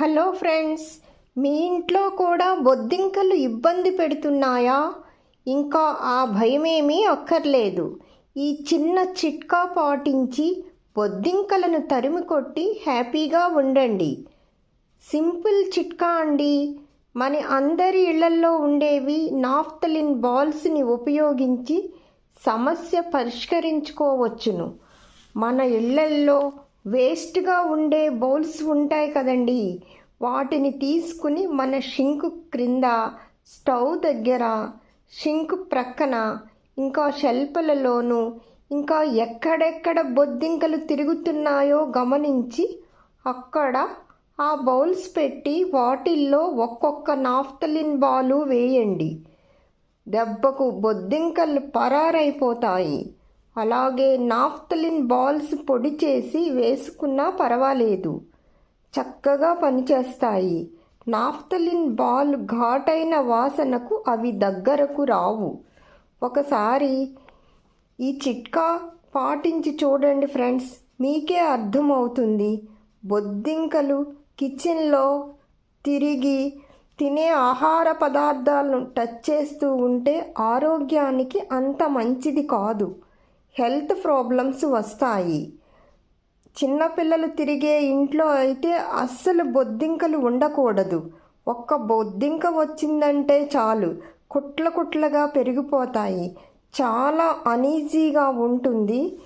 Hello friends మీ ఇంట్లో కూడా బొద్దింకలు ఇబ్బంది పెడుతున్నాయా? ఇంకా ఆ భయమేమీ అక్కర్లేదు. ఈ చిన్న చిట్కా పాటించి బొద్దింకలను తరిమి కొట్టి హ్యాపీగా ఉండండి. సింపుల్ చిట్కా అండి. మన అందరి ఇళ్ళల్లో ఉండేవి నాఫ్తలిన్ బాల్స్ని ఉపయోగించి సమస్య పరిష్కరించుకోవచ్చును. మన ఇళ్ళల్లో వేస్ట్గా ఉండే బౌల్స్ ఉంటాయి కదండి. వాటిని తీసుకుని మన షింక్ క్రింద స్టవ్ దగ్గర షింక్ ప్రక్కన ఇంకా షెల్ఫ్లలోనూ ఇంకా ఎక్కడెక్కడ బొద్దింకలు తిరుగుతున్నాయో గమనించి అక్కడ ఆ బౌల్స్ పెట్టి వాటిల్లో ఒక్కొక్క నాఫ్తలిన్ బాలు వేయండి. దెబ్బకు బొద్దింకలు పరారైపోతాయి. అలాగే నాఫ్తలిన్ బాల్స్ పొడి చేసి వేసుకున్నా పర్వాలేదు. చక్కగా పనిచేస్తాయి. నాఫ్తలిన్ బాల్ ఘాటైన వాసనకు అవి దగ్గరకు రావు. ఒకసారి ఈ చిట్కా పాటించి చూడండి ఫ్రెండ్స్. మీకే అర్థమవుతుంది. బొద్దింకలు కిచెన్లో తిరిగి తినే ఆహార పదార్థాలను టచ్ చేస్తూ ఉంటే ఆరోగ్యానికి అంత మంచిది కాదు. హెల్త్ ప్రాబ్లమ్స్ వస్తాయి. చిన్నపిల్లలు తిరిగే ఇంట్లో అయితే అస్సలు బొద్దింకలు ఉండకూడదు. ఒక్క బొద్దింక వచ్చిందంటే చాలు. కుట్ల కుట్లగా పెరిగిపోతాయి. చాలా అనీజీగా ఉంటుంది.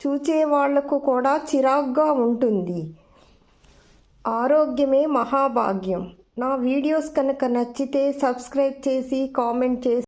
చూసే వాళ్ళకు కూడా చిరాగ్గా ఉంటుంది. ఆరోగ్యమే మహాభాగ్యం. నా వీడియోస్ కనుక నచ్చితే సబ్స్క్రైబ్ చేసి కామెంట్ చేసి